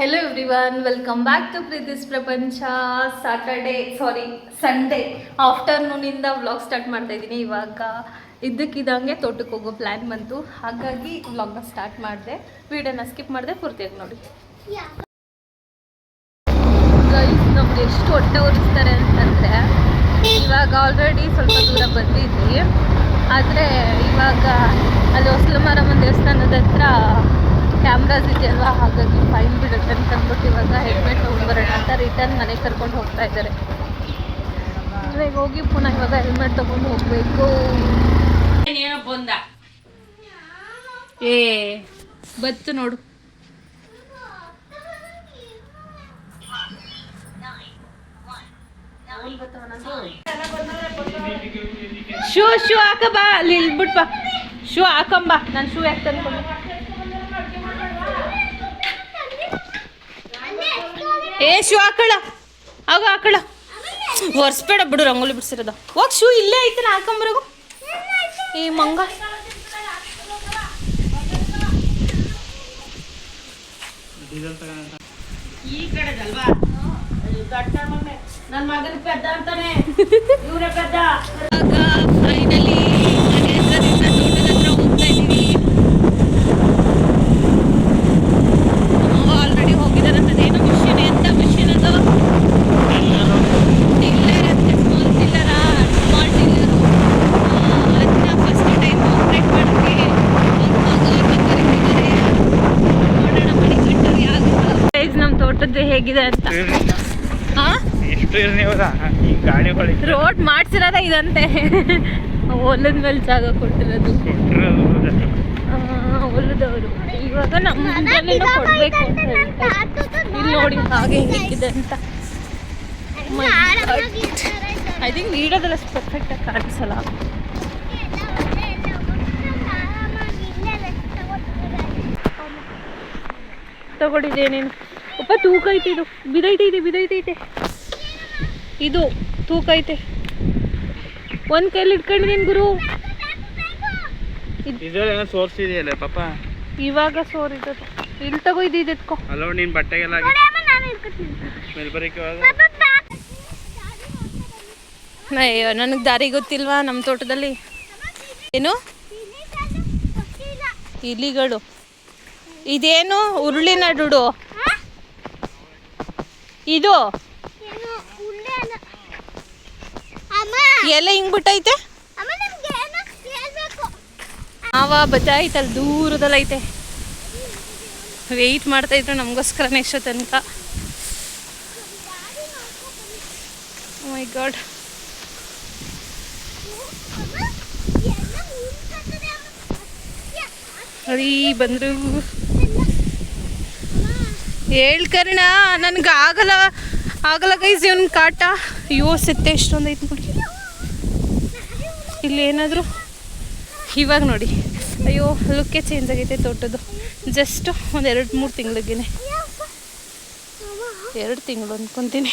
Hello everyone welcome back to Preethi's Prapancha Saturday sorry Sunday ಆಫ್ಟರ್ನೂನಿಂದ vlog start ಮಾಡ್ತಾ ಇದ್ದೀನಿ ಇವಾಗ. ಇದ್ದಕ್ಕಿದ್ದಂಗೆ ತೋಟಕ್ಕೆ ಹೋಗೋ ಪ್ಲ್ಯಾನ್ ಬಂತು. ಹಾಗಾಗಿ ವ್ಲಾಗ್ನ ಸ್ಟಾರ್ಟ್ ಮಾಡಿದೆ. ವಿಡಿಯೋನ ಸ್ಕಿಪ್ ಮಾಡಿದೆ, ಪೂರ್ತಿಯಾಗಿ ನೋಡಿ. ನಮ್ಗೆ ಎಷ್ಟು ಹೊಟ್ಟೆ ಉರಿಸ್ತಾರೆ ಅಂತಂದರೆ, ಇವಾಗ ಆಲ್ರೆಡಿ ಸ್ವಲ್ಪ ದೂರ ಬಂದಿದ್ವಿ. ಆದರೆ ಇವಾಗ ಅಲ್ಲಿ ಹೊಸಲು ಮಾರಮ್ಮನ ದೇವಸ್ಥಾನದ ಹತ್ರ ಕ್ಯಾಮ್ರಾಸ್ ಇದೆಯಲ್ಲ, ಹಾಗಾಗಿ ಫೈನ್ ಬಿಡುತ್ತೆ ಅಂತ ಅಂದ್ಬಿಟ್ಟು ಇವಾಗ ಹೆಲ್ಮೆಟ್ ತೊಗೊಂಡ್ಬರೋಣ ಅಂತ ರಿಟರ್ನ್ ಮನೆಗೆ ಕರ್ಕೊಂಡು ಹೋಗ್ತಾ ಇದ್ದಾರೆ. ಇವಾಗ ಹೋಗಿ ಪುನಃ ಇವಾಗ ಹೆಲ್ಮೆಟ್ ತಗೊಂಡು ಹೋಗಬೇಕು. ಬಂದ ಏ, ಬತ್ತು ನೋಡು. ಶೂ ಶೂ ಹಾಕ ಬಾ ಅಲ್ಲಿ ಬಿಟ್ ಬಾ ಶೂ ಹಾಕಂಬ, ನಾನು ಶೂ ಯಾಕೆ ತಂದ್ಕೊಂಡು? ಏ ಶೂ ಹಾಕಳ. ಆಗ ಹಾಕಳ. ಒರ್ಸ್ಬೇಡ ಬಿಡು ರಂಗೋಲಿ ಬಿಡ್ಸಿರೋದ. ಹೋಗ್ ಶೂ ಇಲ್ಲೇ ಐತೆ ನಾ ಹಾಕೊಂಬರೋಗು. ಈ ಮಂಗ. ಈ ಕಡೆದಲ್ವಾ ದೊಡ್ಡ ನನ್ನ ಮಗನ ಪೆದ್ದ ಅಂತಾನೆ. ಇವರೇ ಪೆದ್ದ. ಫೈನಲಿ ಮನೆ ಹತ್ರದಿಂದ ತೋಟದ ಹತ್ರ ಹೋಗ್ತಾ ಇದ್ದೀವಿ. ನಮ್ಮ ಹೇಗಿದೆ ಅಂತ. ರೋಡ್ ಮಾಡ್ಸಿರೋದ ಇದಂತೆ. ಹೊಲದ ಮೇಲೆ ಜಾಗ ಕೊಟ್ಟಿರೋದು. ಹೊಲದವರು. ಇವಾಗ ನಮ್ಮಲ್ಲಿ ಕೊಡ್ಬೇಕು ಅಂತ ಇಲ್ಲಿ ನೋಡಿ ಹಾಗೆ ಹೇಗಿದೆ ಅಂತ. ಐ ಥಿಂಕ್ ವೀಡಿಯೋದಲ್ಲ ಪರ್ಫೆಕ್ಟ್ ಆಗಿ ಕಾಣಿಸಲ್ಲ. ತಗೊಂಡಿದ್ದೇನೇನು ಅಪ್ಪ ತೂಕ ಐತೆ ಇದು. ಬಿದೈತೆ ಬಿದೈತೈತೆ ಇದು. ತೂಕ ಐತೆ. ಒಂದು ಕೈಲಿ ಇಟ್ಕೊಂಡಿದ್ದೀನಿ ಗುರು. ಇದ್ರಲ್ಲಿ ಪಾಪ. ಇವಾಗ ಸೋರಿದ್ದು ಇಲ್ಲಿ ತಗೋ ಇದು ಇದು ಎತ್ಕೋ ಅಲ್ಲೋ ಬಟ್ಟೆಗೆಲ್ಲ ಅಯ್ಯೋ ನನಗೆ ದಾರಿ ಗೊತ್ತಿಲ್ವಾ ನಮ್ಮ ತೋಟದಲ್ಲಿ? ಏನು? ಇಲಿಗಳು. ಇದೇನು? ಉರುಳಿ ನಡುಡು ಇದು? ಎಲ್ಲ ಹಿಂಗ್ ಬಿಟ್ಟೈತೆ ಮಾವ ಬಚಾಯ್ತಲ್ಲಿ ದೂರದಲ್ಲಿ ಐತೆ ವೆಯ್ಟ್ ಮಾಡ್ತಾ ಇದ್ರು ನಮ್ಗೋಸ್ಕರ ಎಷ್ಟೋ ತನಕ ಮೈ ಗಾಡ್ ಅರಿ ಬಂದ್ರು. ಹೇಳ್ಕರ್ಣ ನನ್ಗೆ ಆಗಲ್ಲ ಆಗಲ್ಲ ಗೈಸ್ ಇವನ್ ಕಾಟ. ಅಯ್ಯೋ ಸೆತ್ತೆ ಎಷ್ಟೊಂದು ಐತೆ ನೋಡಿ ಇಲ್ಲಿ ಏನಾದರೂ? ಇವಾಗ ನೋಡಿ. ಅಯ್ಯೋ ಲುಕ್ಕೆ ಚೇಂಜ್ ಆಗೈತೆ ತೋಟದ್ದು. ಜಸ್ಟ್ ಒಂದು ಎರಡು ಮೂರು ತಿಂಗಳಿಗೆ ಎರಡು ತಿಂಗಳು ಅನ್ಕೊತೀನಿ.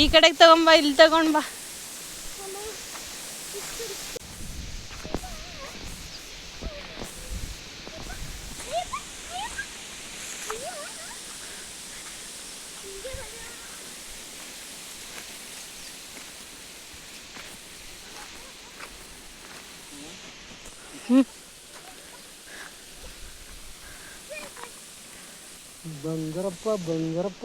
ಈ ಕಡೆಗೆ ತಗೊಂಬ ಇಲ್ಲಿ ತಗೊಂಡ್ ಬಾ. ಬಂಗಾರಪ್ಪ ಬಂಗಾರಪ್ಪ.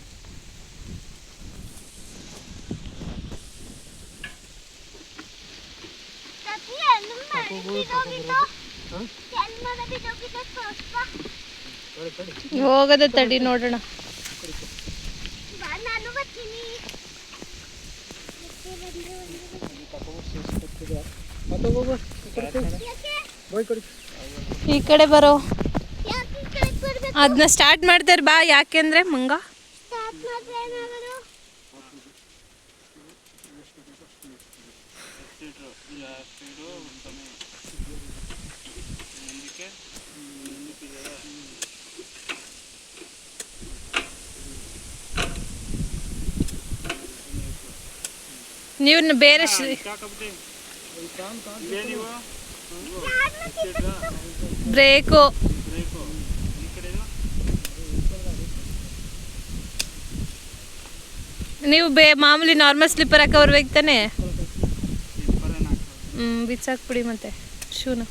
ಹೋಗೋದ ತಡಿ ನೋಡೋಣ. ಈ ಕಡೆ ಬರೋ. ಅದನ್ನ ಸ್ಟಾರ್ಟ್ ಮಾಡ್ತಾರೆ ಬಾ ಯಾಕೆಂದ್ರೆ ಮಂಗ ಸ್ಟಾರ್ಟ್ ಮಾಡಿದ್ರೆ ಏನಾಗೋದು ನೀವು ಬೇರೆ ಶ- ಬ್ರೇಕು ನೀವು ಬೇ ಮಾಮೂಲಿ ನಾರ್ಮಲ್ ಸ್ಲಿಪ್ಪರ್ ಹಾಕೋ ಬರ್ಬೇಕು ತಾನೆ ಹ್ಞೂ ಬಿಚ್ಚಾಕ್ಬಿಡಿ ಮತ್ತೆ ಶೂನ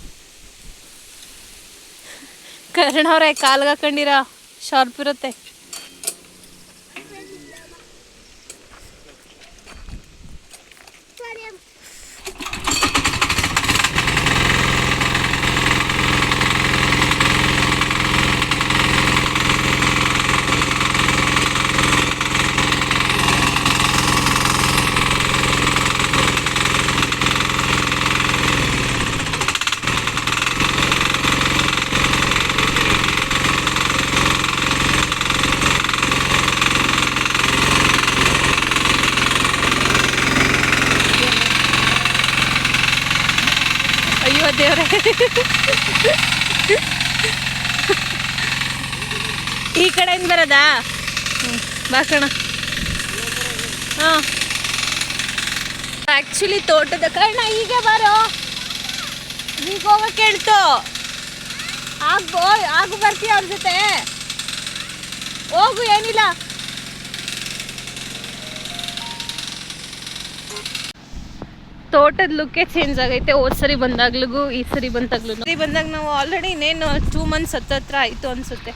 ಕರ್ಣ ಅವ್ರೆ ಕಾಲ್ಗೆ ಹಾಕೊಂಡಿರ ಶಾರ್ಪ್ ಇರುತ್ತೆ ಸರಿ ಅಯ್ಯೋ ದೇವ್ರೆ. ಈ ಕಡೆಯಿಂದ ಬರೋದಾ? ಹ್ಞೂ ಬಾ ಕಣ. ಹಾಂ. ಆ್ಯಕ್ಚುಲಿ ತೋಟದ ಕಾರಣ ಈಗ ಬರೋ. ಈಗ ಹೋಗಕ್ಕೆ ಹೇಳ್ತು. ಆಗೋ ಆಗು ಬರ್ತೀಯ ಅವ್ರ ಜೊತೆ. ಹೋಗು, ಏನಿಲ್ಲ. ತೋಟದ ಲುಕ್ಕೇ ಚೇಂಜ್ ಆಗೈತೆ. ಹೋದ್ ಸರಿ ಬಂದಾಗ್ಲಿಗೂ ಈ ಸರಿ ಬಂದಾಗ್ಲೂ ಸರಿ ಬಂದಾಗ ನಾವು ಆಲ್ರೆಡಿ ಇನ್ನೇನು ಟೂ ಮಂತ್ಸ್ ಹತ್ತತ್ರ ಆಯಿತು ಅನಿಸುತ್ತೆ.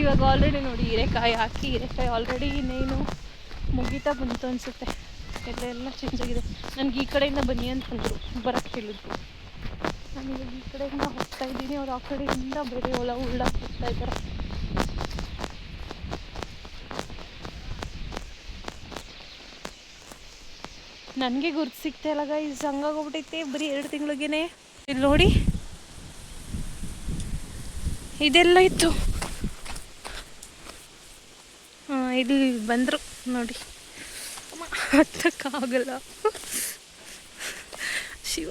ಇವಾಗ ಆಲ್ರೆಡಿ ನೋಡಿ ಹೀರೆಕಾಯಿ ಹಾಕಿ ಹೀರೆಕಾಯಿ ಆಲ್ರೆಡಿ ಇನ್ನೇನು ಮುಗಿತಾ ಬಂತು ಅನಿಸುತ್ತೆ. ಎಲ್ಲ ಎಲ್ಲ ಚೇಂಜ್ ಆಗಿದೆ. ನನಗೆ ಈ ಕಡೆಯಿಂದ ಬನ್ನಿ ಅಂತಂದರು ಬರೋಕ್ಕೆ ಹೇಳಿದ್ರು. ನಾನು ಇವಾಗ ಈ ಕಡೆಯಿಂದ ಹೋಗ್ತಾ ಇದ್ದೀನಿ. ಅವ್ರು ಆ ಕಡೆಯಿಂದ ಬೇರೆ ಹೊಲ ಉಳ್ಳ ಹೋಗ್ತಾ ಇದ್ದಾರೆ. ನನಗೆ ಗುರ್ತು ಸಿಗ್ತಾ ಇಲ್ಲ ಗೈಸ್ ಹಂಗಾಗೋಗ್ಬಿಟ್ಟೈತೆ ಬರೀ ಎರಡು ತಿಂಗಳಿಗೇನೆ. ಇಲ್ಲಿ ನೋಡಿ. ಇದೆಲ್ಲ ಇತ್ತು. ಇಲ್ಲಿ ಬಂದರು ನೋಡಿ. ಹತ್ತಕ್ಕಾಗಲ್ಲ ಶಿವ.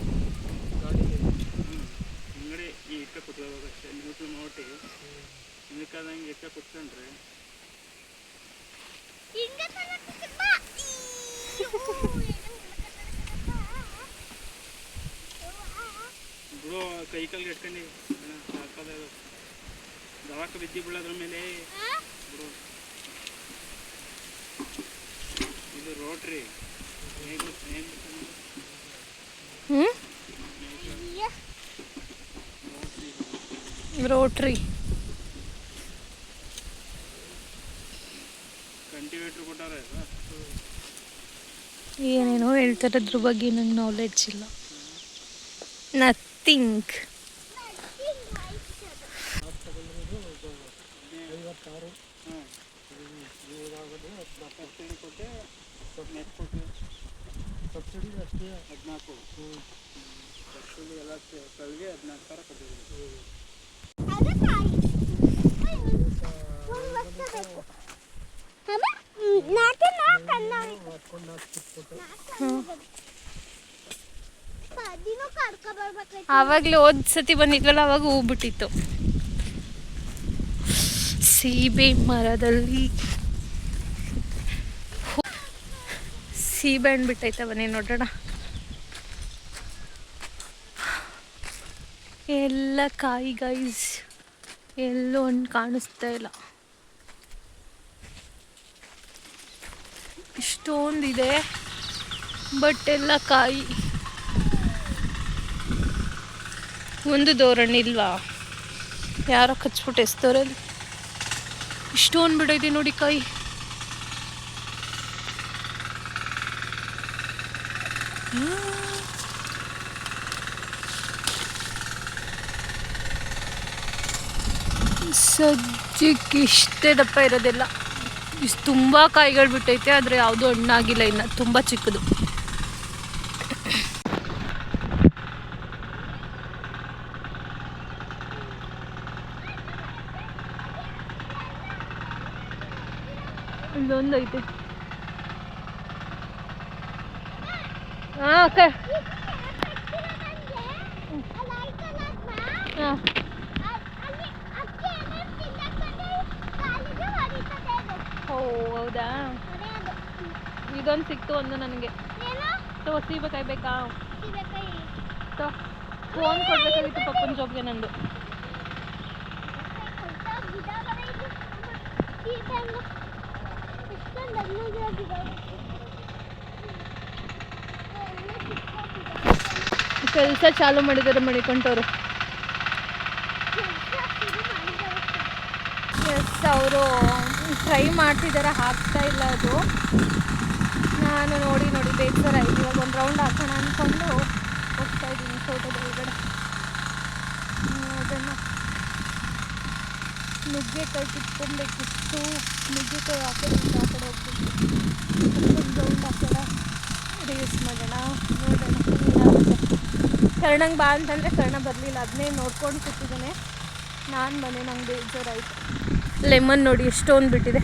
ಈ ಇಟ್ಕ ಕುತ್ಕೋಬೇಕಷ್ಟೇ ನ್ಯೂಟ್ಲ್ ನೋಡಿ ಇದಕ್ಕಾದಂಗೆ ಇಟ್ಕ ಕುತ್ಕೊಂಡ್ರೆ ಹಿಂಗೆ ತಗೊಳ್ತಿದ್ದೆ, ಬಾ. ಬಿಡು ಕೈ ಕಾಲು ಇಟ್ಕೊಂಡು. ಹಾಕೋದು ದವಾಕ ಬಿದ್ದಿ ಬೀಳೋದ್ರ ಮೇಲೆ. ಬ್ರೋ. ಇದು ರೋಟ್ರಿ. ಏನು ಹೇಗೆ ಹ್ಞೂ ಅಯ್ಯ. ರೋಟ್ರಿ ಏನೇನೋ ಹೇಳ್ತಾರೆ ಅದ್ರ ಬಗ್ಗೆ ನಂಗೆ ನಾಲೆಡ್ಜ್ ಇಲ್ಲ ನಥಿಂಗ್ ಹದಿನಾಲ್ಕು ಎಲ್ಲ ಕಲ್ಗೆ ಹದಿನಾಲ್ಕು ಸಾವಿರ ಕೊಟ್ಟಿದ್ದೀವಿ ಆವಾಗಲೇ ಹೋದ ಸತಿ ಬಂದಿದ್ವಲ್ಲ ಅವಾಗ ಹೂ ಬಿಟ್ಟಿತ್ತು ಸೀಬೆ ಮರದಲ್ಲಿ. ಸೀಬೆ ಹಣ್ಣು ಬಿಟ್ಟೈತೆ ಬನ್ನಿ ನೋಡೋಣ. ಎಲ್ಲ ಕಾಯಿ ಗೈಸ್ ಎಲ್ಲೂ ಒಂದು ಕಾಣಿಸ್ತಾ ಇಲ್ಲ. ಇಷ್ಟೊಂದಿದೆ, ಬಟ್ ಎಲ್ಲ ಕಾಯಿ. ಒಂದು ಧೋರಣೆ ಇಲ್ವಾ? ಯಾರೋ ಕಚ್ಬಿಟ್ಟು ಎಸ್ತವ್ರೆ ಇಷ್ಟೊಂದು ಬಿಡೈತೆ ನೋಡಿ ಕಾಯಿ. ಸದ್ಯಕ್ಕೆ ಇಷ್ಟೇ ದಪ್ಪ ಇರೋದಿಲ್ಲ. ಇಷ್ಟು ತುಂಬ ಕಾಯಿಗಳು ಬಿಟ್ಟೈತೆ, ಆದರೆ ಯಾವುದೂ ಹಣ್ಣಾಗಿಲ್ಲ ಇನ್ನು, ತುಂಬ ಚಿಕ್ಕದು. ಇಲ್ಲೊಂದು ಐತೆ. ಹಾಂ ಅಕ್ಕ ಹಾಂ ಓ ಹೌದಾ ಇದೊಂದು ಸಿಕ್ತು ಒಂದು ನನಗೆ. ತೋ ಸೀಬೆಕಾಯಿ ಬೇಕಾ? ಫೋನ್ ಕೊಡ್ಬೇಕಾಗಿತ್ತು ಪಪ್ಪನ ಜೋಬ್ಗೆ ನಂದು. ಕೆಲಸ ಚಾಲು ಮಾಡಿದ್ದಾರೆ ಮಣಿಕೊಂಡವರು ಎಸ್ ಅವರು ಟ್ರೈ ಮಾಡ್ತಿದ್ದಾರೆ ಹಾಕ್ತಾ ಇಲ್ಲ ಅದು. ನಾನು ನೋಡಿ ನೋಡಿ ಬೇಜಾರ ಇದೆ ಇವಾಗ ಒಂದು ರೌಂಡ್ ಹಾಕೋಣ ಅಂದ್ಕೊಂಡು ಹೋಗ್ತಾ ಇದ್ದೀನಿ ಫೋಟೋದ ಒಳಗಡೆ. ಅದನ್ನು ನುಗ್ಗೆಕಾಯಿ ಕಿತ್ಕೊಬೇಕಿತ್ತು ನುಗ್ಗೆಕಾಯಿ ಹಾಕೋದ್ರಿಂದ ಆ ಕಡೆ ಹೋಗ್ಬಿಟ್ಟು. ಒಂದು ರೌಂಡ್ ಹಾಕೋಣ ಯೂಸ್ ಮಾಡೋಣ, ನೋಡೋಣ. ಕರ್ಣಂಗೆ ಬಾ ಅಂತಂದರೆ ಕರ್ಣ ಬರಲಿಲ್ಲ. ಅದನ್ನೇ ನೋಡ್ಕೊಂಡು ಕೂತಿದ್ದಾನೆ. ನಾನು ಮನೆ ನಂಗೆ ಬೇಜಾರಾಯಿತು. ಲೆಮನ್ ನೋಡಿ, ಎಷ್ಟೊಂದು ಬಿಟ್ಟಿದೆ.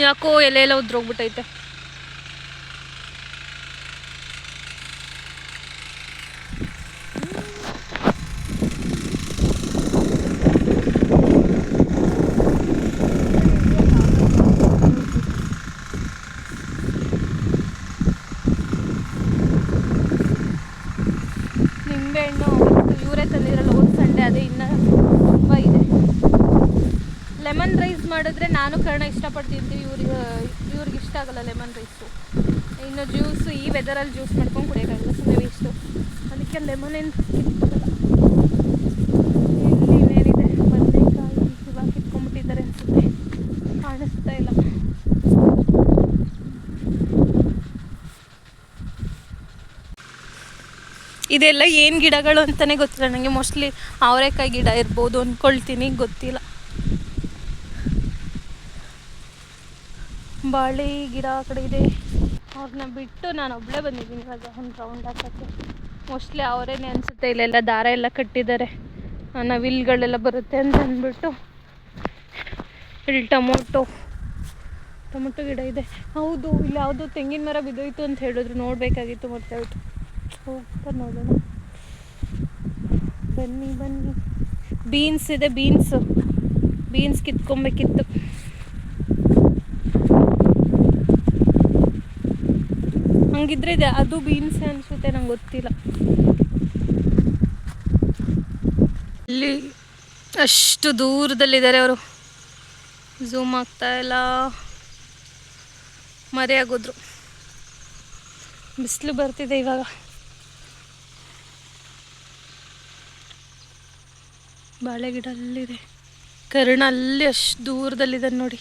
ಯಾಕೋ ಎಲೆ ಎಲ್ಲ ಉದ್ರೋಗ್ಬಿಟ್ಟೈತೆ ನಿಂಬೆಹಣ್ಣು ಇವರೇ ತಂದಿರಲ್ಲ ಒಂದು ಸಂಡೆ ಅದೇ ಇನ್ನೂ ತುಂಬ ಇದೆ. ಲೆಮನ್ ರೈಸ್ ಮಾಡಿದ್ರೆ ನಾನು ಕರ್ಣ ಇಷ್ಟಪಡ್ತೀನಿ ಲೆಮನ್ ರೈಸು ಇನ್ನು ಜ್ಯೂಸು ಈ ವೆದರಲ್ಲಿ ಜ್ಯೂಸ್ ಮಾಡ್ಕೊಂಡು ಕುಡಿಯೋಕ್ಕಾಗಲ್ಲ ಸುಮ್ಮನೆ ವೇಸ್ಟು ಅದಕ್ಕೆ ಲೆಮನ್ ಏನು ಬದನೆಕಾಯಿ ಅನಿಸುತ್ತೆ. ಕಾಣಿಸ್ತಾ ಇಲ್ಲ. ಇದೆಲ್ಲ ಏನು ಗಿಡಗಳು ಅಂತಲೇ ಗೊತ್ತಿಲ್ಲ. ನನಗೆ ಮೋಸ್ಟ್ಲಿ ಅವರೆಕಾಯಿ ಗಿಡ ಇರ್ಬೋದು ಅಂದ್ಕೊಳ್ತೀನಿ ಗೊತ್ತಿಲ್ಲ. ಬಾಳೆ ಗಿಡ ಆ ಕಡೆ ಇದೆ. ಅವ್ರನ್ನ ಬಿಟ್ಟು ನಾನು ಒಬ್ಬಳೇ ಬಂದಿದ್ದೀನಿ ಇವಾಗ ಒಂದು ರೌಂಡ್ ಹಾಕೋಕ್ಕೆ. ಮೋಸ್ಟ್ಲಿ ಅವರೇನೆ ಅನಿಸುತ್ತೆ ಇಲ್ಲೆಲ್ಲ ದಾರ ಎಲ್ಲ ಕಟ್ಟಿದ್ದಾರೆ. ನವಿಲ್ಗಳೆಲ್ಲ ಬರುತ್ತೆ ಅಂತ ಅಂದ್ಬಿಟ್ಟು. ಇಲ್ಲಿ ಟೊಮೊಟೊ ಟೊಮೊಟೊ ಗಿಡ ಇದೆ. ಹೌದು, ಇಲ್ಲಿ ಯಾವುದೋ ತೆಂಗಿನ ಮರ ಬಿದ್ದೋಯ್ತು ಅಂತ ಹೇಳಿದ್ರು. ನೋಡಬೇಕಾಗಿತ್ತು ಮತ್ತೆ ಹೋಯ್ತು ಹೋಗ್ತಾ ನೋಡೋಣ. ಬನ್ನಿ ಬನ್ನಿ. ಬೀನ್ಸ್ ಇದೆ ಬೀನ್ಸ್ ಬೀನ್ಸ್ ಕಿತ್ಕೊಬೇಕಿತ್ತು. ಹಂಗಿದ್ರೆ ಇದೆ. ಅದು ಬೀನ್ಸ್ ಅನ್ಸುತ್ತೆ ನಂಗೆ ಗೊತ್ತಿಲ್ಲ. ಇಲ್ಲಿ ಅಷ್ಟು ದೂರದಲ್ಲಿದ್ದಾರೆ ಅವರು. ಝೂಮ್ ಆಗ್ತಾ ಇಲ್ಲ. ಮರೆಯಾಗೋದ್ರು. ಬಿಸಿಲು ಬರ್ತಿದೆ ಇವಾಗ. ಬಾಳೆ ಗಿಡ ಅಲ್ಲಿದೆ ಕರ್ಣ ಅಲ್ಲಿ ಅಷ್ಟು ದೂರದಲ್ಲಿದೆ ನೋಡಿ.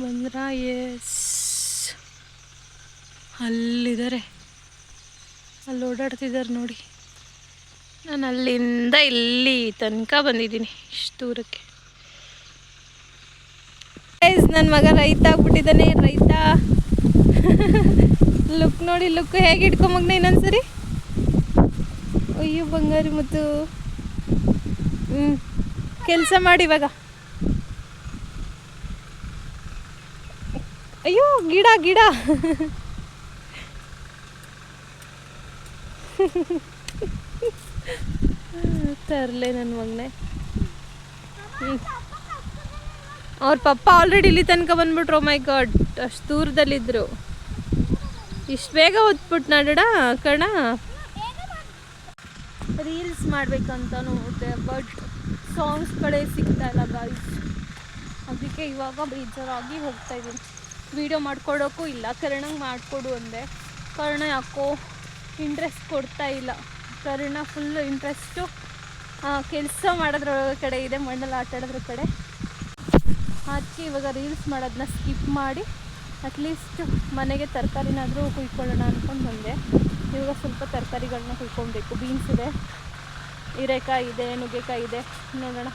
ಬಂದ್ರ? ಎಸ್ ಅಲ್ಲಿದ್ದಾರೆ. ಅಲ್ಲಿ ಓಡಾಡ್ತಿದ್ದಾರೆ ನೋಡಿ. ನಾನು ಅಲ್ಲಿಂದ ಇಲ್ಲಿ ತನಕ ಬಂದಿದ್ದೀನಿ ಇಷ್ಟು ದೂರಕ್ಕೆ. ನನ್ನ ಮಗ ರೈತ ಆಗ್ಬಿಟ್ಟಿದ್ದಾನೆ. ರೈತ. ಲುಕ್ ನೋಡಿ ಲುಕ್ ಹೇಗೆ ಇಟ್ಕೊಂಬಗ್ನ ಇನ್ನೊಂದ್ಸರಿ? ಅಯ್ಯೋ ಬಂಗಾರಿ ಮತ್ತು. ಹ್ಞೂ ಕೆಲಸ ಮಾಡಿ ಇವಾಗ. ಅಯ್ಯೋ, ಗಿಡ ಗಿಡ. ತರಲೆ ನನ್ನ ಮಗನೇ. ಅವ್ರ ಪಪ್ಪ ಆಲ್ರೆಡಿ ಇಲ್ಲಿ ತನಕ ಬಂದ್ಬಿಟ್ರು ಮೈ ಗಾಡ್ ಅಷ್ಟು ದೂರದಲ್ಲಿದ್ದರು ಇಷ್ಟು ಬೇಗ ಓದ್ಬಿಟ್ಟು ನಡಡ ಕಣ ರೀಲ್ಸ್ ಮಾಡಬೇಕಂತ ನೋಡಿದೆ ಬಟ್ ಸಾಂಗ್ಸ್ಗಳೇ ಸಿಗ್ತಾ ಇಲ್ಲ ಗಾಯ್ಸ್ ಅದಕ್ಕೆ ಇವಾಗ ಬೇಜಾರಾಗಿ ಹೋಗ್ತಾ ಇದ್ದೀನಿ ವೀಡಿಯೋ ಮಾಡ್ಕೊಡೋಕ್ಕೂ ಇಲ್ಲ, ಕರ್ಣಂಗೆ ಮಾಡಿಕೊಡು ಅಂದೆ. ಕರ್ಣ ಯಾಕೋ ಇಂಟ್ರೆಸ್ಟ್ ಕೊಡ್ತಾ ಇಲ್ಲ. ಕರ್ಣ ಫುಲ್ಲು ಇಂಟ್ರೆಸ್ಟು ಕೆಲಸ ಮಾಡೋದ್ರ ಕಡೆ ಇದೆ, ಮಣ್ಣಲ್ಲಿ ಆಟ ಆಡೋದ್ರ ಕಡೆ. ಅದಕ್ಕೆ ಇವಾಗ ರೀಲ್ಸ್ ಮಾಡೋದನ್ನ ಸ್ಕಿಪ್ ಮಾಡಿ ಅಟ್ಲೀಸ್ಟ್ ಮನೆಗೆ ತರಕಾರಿನಾದರೂ ಕುಯ್ಕೊಳ್ಳೋಣ ಅಂದ್ಕೊಂಡು ಬಂದೆ. ಇವಾಗ ಸ್ವಲ್ಪ ತರಕಾರಿಗಳನ್ನ ಕುಯ್ಕೊಬೇಕು. ಬೀನ್ಸ್ ಇದೆ, ಹೀರೆಕಾಯಿ ಇದೆ, ನುಗ್ಗೆಕಾಯಿ ಇದೆ. ನೋಡೋಣ.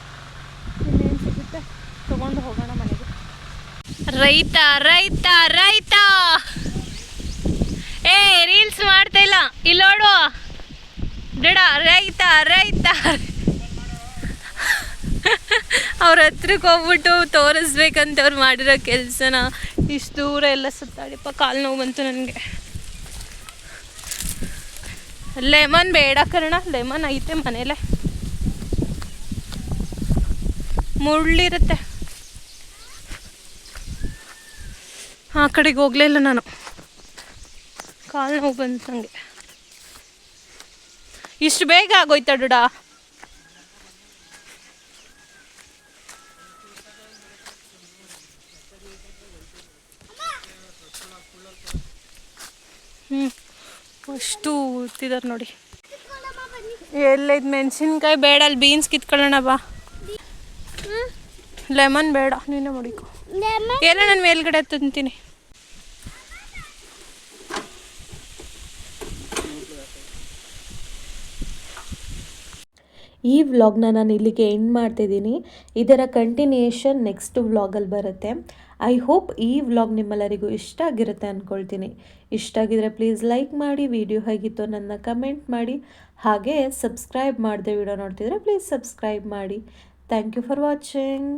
ಇನ್ನೇನು ಸಿಗುತ್ತೆ? ತೊಗೊಂಡು ಹೋಗೋಣ ಮನೆಗೆ. ರೈತ ರೈತ ರೈತ! ಏ, ರೀಲ್ಸ್ ಮಾಡ್ತಾ ಇಲ್ಲ. ಇಲ್ಲಿ ನೋಡು. ಡಡ ರೈತ ರೈತ. ಅವ್ರ ಹತ್ರಕ್ಕೆ ಹೋಗ್ಬಿಟ್ಟು ತೋರಿಸ್ಬೇಕಂತ ಅವ್ರು ಮಾಡಿರೋ ಕೆಲಸನ ಇಷ್ಟು ದೂರ ಎಲ್ಲ ಸುತ್ತಾಡಿಪ್ಪ, ಕಾಲು ನೋವು ಬಂತು ನನಗೆ. ಲೆಮನ್ ಬೇಡ ಕರ್ಣ, ಲೆಮನ್ ಐತೆ ಮನೇಲೆ. ಮುಳ್ಳಿರುತ್ತೆ. ಆ ಕಡೆಗೆ ಹೋಗಲೇ ಇಲ್ಲ ನಾನು. ಕಾಲು ನೋವು ಬಂದೆ ನನಗೆ ಇಷ್ಟು ಬೇಗ ಆಗೋಯ್ತಾ ಡುಡ? ಹ್ಞೂ ಅಷ್ಟು ಉತ್ತಿದಾರೆ ನೋಡಿ. ಎಲ್ಲೈದು ಮೆಣಸಿನ್ಕಾಯಿ ಬೇಡ ಅಲ್ಲಿ ಬೀನ್ಸ್ ಕಿತ್ಕೊಳ್ಳೋಣ ಬಾ. ಲೆಮನ್ ಬೇಡ ನೀನೇ ಮಡಿಕೊ. ಎಲ್ಲ ನಾನು ಮೇಲ್ಗಡೆ ತಿಂತೀನಿ. ಈ ವ್ಲಾಗ್ನ ನಾನು ಇಲ್ಲಿಗೆ ಎಂಡ್ ಮಾಡ್ತಿದ್ದೀನಿ. ಇದರ ಕಂಟಿನ್ಯೂಯೇಷನ್ ನೆಕ್ಸ್ಟ್ ವ್ಲಾಗಲ್ಲಿ ಬರುತ್ತೆ. ಐ ಹೋಪ್ ಈ ವ್ಲಾಗ್ ನಿಮ್ಮೆಲ್ಲರಿಗೂ ಇಷ್ಟ ಆಗಿರುತ್ತೆ ಅಂದ್ಕೊಳ್ತೀನಿ ಇಷ್ಟ ಆಗಿದ್ರೆ ಪ್ಲೀಸ್ ಲೈಕ್ ಮಾಡಿ ವಿಡಿಯೋ ಹೇಗಿತ್ತು ನನ್ನ ಕಮೆಂಟ್ ಮಾಡಿ. ಹಾಗೆ ಸಬ್ಸ್ಕ್ರೈಬ್ ಮಾಡಿದೆ ವಿಡಿಯೋ ನೋಡ್ತಿದ್ರೆ ಪ್ಲೀಸ್ ಸಬ್ಸ್ಕ್ರೈಬ್ ಮಾಡಿ. Thank you for watching